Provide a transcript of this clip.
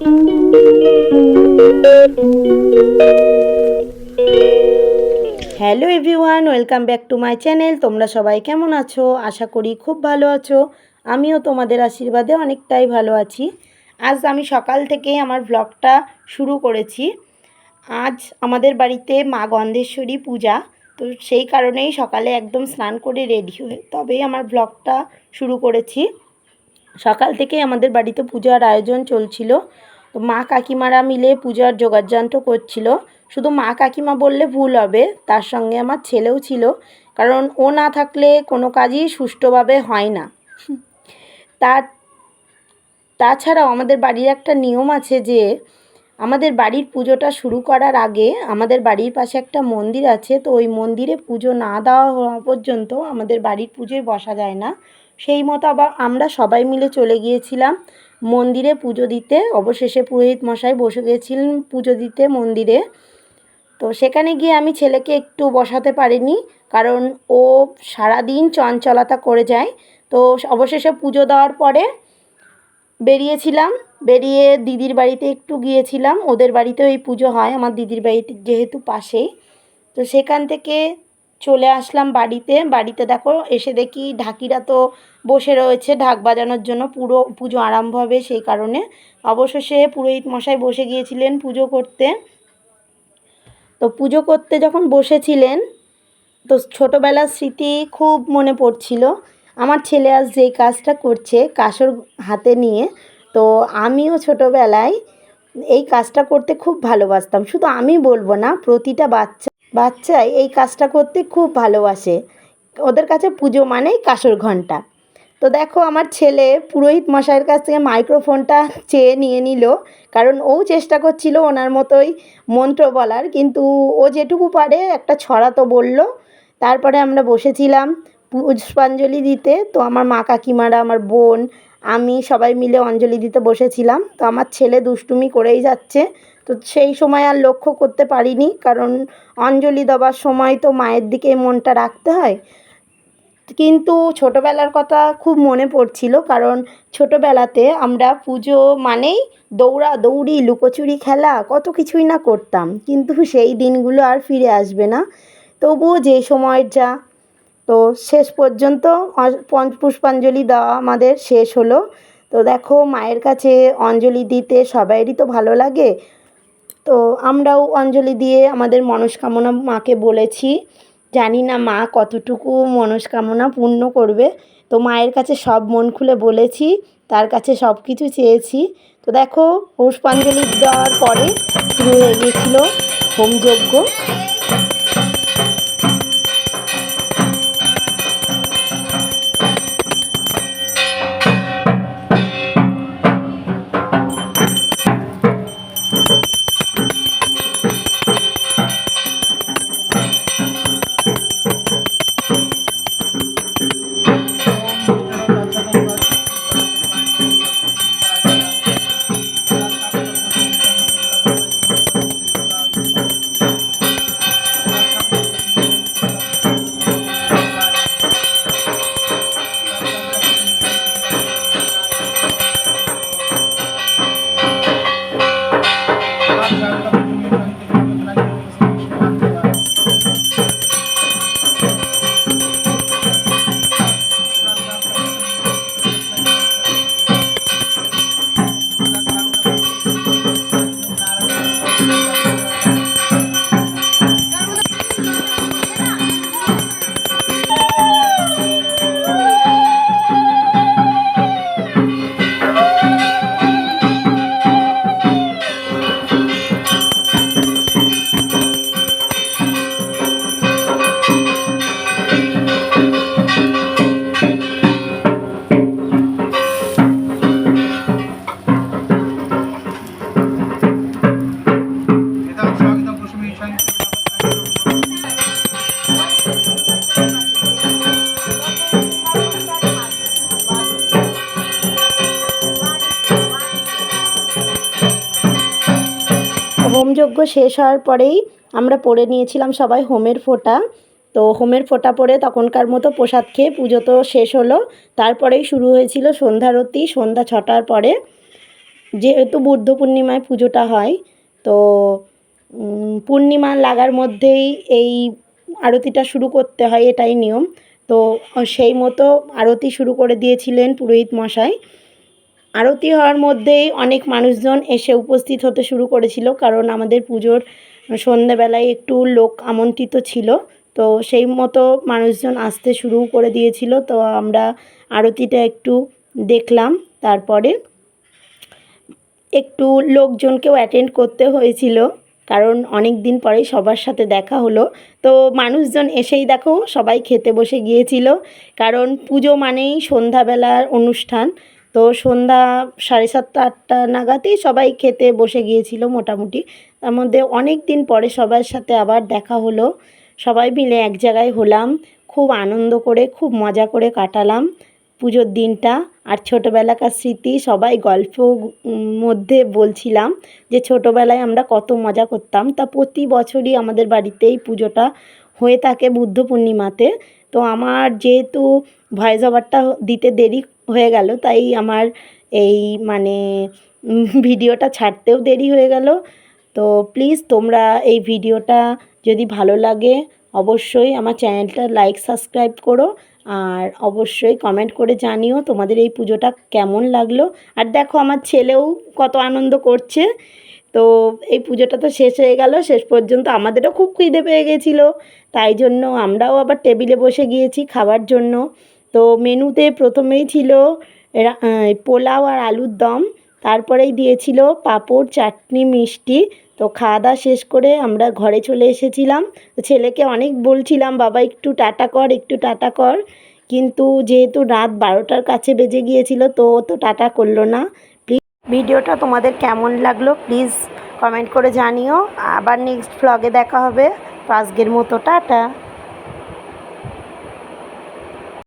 Hello everyone welcome back to my channel তোমরা সবাই কেমন আছো? আশা করি খুব ভালো আছো। আমিও তোমাদের আশীর্বাদে অনেকটাই ভালো আছি। আজ আমি সকাল থেকে আমার ব্লগটা শুরু করেছি। আজ আমাদের বাড়িতে মা গন্ধেশ্বরী পূজা, তো সেই কারণেই সকালে একদম স্নান করে রেডি হয়ে তবেই আমার ব্লগটা শুরু করেছি। সকাল থেকে আমাদের বাড়িতে পূজার আয়োজন চলছিল। তো মা কাকিমারা মিলে পূজার যোগাযন্ত্র করছিল। শুধু মা কাকিমা বললে ভুল হবে, তার সঙ্গে আমার ছেলেও ছিল। কারণ ও না থাকলে কোনো কাজই সুষ্ঠুভাবে হয় না। তার, তাছাড়াও আমাদের বাড়ির একটা নিয়ম আছে যে, আমাদের বাড়ির পুজোটা শুরু করার আগে আমাদের বাড়ির পাশে একটা মন্দির আছে, তো ওই মন্দিরে পুজো না দেওয়া হওয়া পর্যন্ত আমাদের বাড়ির পুজোয় বসা যায় না। সেই মতো আবার আমরা সবাই মিলে চলে গিয়েছিলাম। মন্দিরে পুজো দিতে। অবশেষে পুরোহিত মশাই বসে গিয়েছিলেন পুজো দিতে মন্দিরে। তো সেখানে গিয়ে আমি ছেলেকে একটু বসাতে পারিনি, কারণ ও সারাদিন চঞ্চলতা করে যায়। তো অবশেষে পুজো দেওয়ার পরে বেরিয়েছিলাম, বেরিয়ে দিদির বাড়িতে একটু গিয়েছিলাম। ওদের বাড়িতেও এই পুজো হয়, আমার দিদির বাড়িতে যেহেতু পাশেই। তো সেখান থেকে চলে আসলাম বাড়িতে। বাড়িতে দেখো, এসে দেখি ঢাকিরা তো বসে রয়েছে ঢাক বাজানোর জন্য। পুরো পুজো আরম্ভ হবে সেই কারণে। অবশেষে পুরোহিত মশাই বসে গিয়েছিলেন পুজো করতে। তো পুজো করতে যখন বসেছিলেন, তো ছোটোবেলার স্মৃতি খুব মনে পড়ছিল। আমার ছেলে আজ যেই কাজটা করছে কাসর হাতে নিয়ে, তো আমিও ছোটোবেলায় এই কাজটা করতে খুব ভালোবাসতাম। শুধু আমি বলব না, প্রতিটা বাচ্চা বাচ্চাই এই কাজটা করতে খুব ভালোবাসে। ওদের কাছে পুজো মানেই কাসর ঘণ্টা তো দেখো আমার ছেলে পুরোহিত মশাইয়ের কাছ থেকে মাইক্রোফোনটা চেয়ে নিয়ে নিল, কারণ ও চেষ্টা করছিল ওনার মতোই মন্ত্র বলার, কিন্তু ও যেটুকু পারে একটা ছড়া তো বলল। তারপরে আমরা বসেছিলাম পুষ্পাঞ্জলি দিতে, তো আমার মা কাকিমারা, আমার বোন আমি সবাই মিলে অঞ্জলি দিতে বসেছিলাম। তো আমার ছেলে দুষ্টুমি করেই যাচ্ছে। তো সেই সময় আর লক্ষ্য করতে পারিনি, কারণ অঞ্জলি দেওয়ার সময় তো মায়ের দিকে মনটা রাখতে হয়। কিন্তু ছোটোবেলার কথা খুব মনে পড়ছিল, কারণ ছোটোবেলাতে আমরা পুজো মানেই দৌড়া দৌড়ি, লুকোচুরি খেলা, কত কিছুই না করতাম। কিন্তু সেই দিনগুলো আর ফিরে আসবে না। তবুও যে সময়ের যা তো শেষ পর্যন্ত পুষ্পাঞ্জলি দেওয়া আমাদের শেষ হলো। তো দেখো মায়ের কাছে অঞ্জলি দিতে সবাইয়েরই তো ভালো লাগে। তো আমরাও অঞ্জলি দিয়ে আমাদের মনস্কামনা মাকে বলেছি, জানি না মা কতটুকু মনস্কামনা পূর্ণ করবে। তো মায়ের কাছে সব মন খুলে বলেছি, তার কাছে সব কিছু চেয়েছি। তো দেখো পুষ্পাঞ্জলি দেওয়ার পরে শুরু হয়ে গিয়েছিল হোমযজ্ঞ। হোমযজ্ঞ শেষ হওয়ার পরেই আমরা পড়ে নিয়েছিলাম সবাই হোমের ফোঁটা। তো হোমের ফোঁটা পরে তখনকার মতো প্রসাদ খেয়ে পুজো তো শেষ হলো। তারপরেই শুরু হয়েছিল সন্ধ্যারতি সন্ধ্যা ছটার পরে। যেহেতু বুদ্ধ পূর্ণিমায় পুজোটা হয়, তো পূর্ণিমা লাগার মধ্যেই এই আরতিটা শুরু করতে হয় এটাই নিয়ম। তো সেই মতো আরতি শুরু করে দিয়েছিলেন পুরোহিত মশাই। আরতি হওয়ার মধ্যেই অনেক মানুষজন এসে উপস্থিত হতে শুরু করেছিল, কারণ আমাদের পুজোর সন্ধেবেলায় একটু লোক আমন্ত্রিত ছিল। তো সেই মতো মানুষজন আসতে শুরু করে দিয়েছিল। তো আমরা আরতিটা একটু দেখলাম, তারপরে একটু লোকজনকেও অ্যাটেন্ড করতে হয়েছিল, কারণ অনেক দিন পরেই সবার সাথে দেখা হলো। তো মানুষজন এসেই দেখো সবাই খেতে বসে গিয়েছিল, কারণ পুজো মানেই সন্ধ্যাবেলার অনুষ্ঠান। তো সন্ধ্যা সাড়ে সাতটা, আটটা নাগাদই সবাই খেতে বসে গিয়েছিল মোটামুটি। তার মধ্যে অনেক দিন পরে সবার সাথে আবার দেখা হলো। সবাই মিলে এক জায়গায় হলাম, খুব আনন্দ করে, খুব মজা করে কাটালাম পুজোর দিনটা। আর ছোটোবেলাকার স্মৃতি, সবাই গল্প মধ্যে বলছিলাম যে ছোটোবেলায় আমরা কত মজা করতাম। তা প্রতি বছরই আমাদের বাড়িতেই পুজোটা হয়ে থাকে বুদ্ধ পূর্ণিমাতে তো আমার যেহেতু ভয়েস ওভারটা দিতে দেরি হয়ে গেল, তাই আমার এই মানে ভিডিওটা ছাড়তেও দেরি হয়ে গেল। তো প্লিজ তোমরা এই ভিডিওটা যদি ভালো লাগে, অবশ্যই আমার চ্যানেলটা লাইক সাবস্ক্রাইব করো আর অবশ্যই কমেন্ট করে জানিও তোমাদের এই পুজোটা কেমন লাগল। আর দেখো আমার ছেলেও কত আনন্দ করছে। তো এই পুজোটা তো শেষ হয়ে গেল, শেষ পর্যন্ত আমাদেরও খুব খিদে পেয়ে গেছিল। তাই জন্য আমরাও আবার টেবিলে বসে গিয়েছি খাবার জন্য। তো মেনুতে প্রথমেই ছিল পোলাও আর আলুর দম, তারপরেই দিয়েছিল পাঁপড়, চাটনি, মিষ্টি। তো খাওয়া দাওয়া শেষ করে আমরা ঘরে চলে এসেছিলাম। তো ছেলেকে অনেক বলছিলাম, বাবা, একটু টাটা কর, একটু টাটা কর। কিন্তু যেহেতু রাত বারোটার কাছে বেজে গিয়েছিল, তো তো টাটা করল না। ভিডিওটা তোমাদের কেমন লাগল প্লিজ কমেন্ট করে জানিও। আবার নেক্সট ভ্লগে দেখা হবে। তো আজকের মতো, টাটা।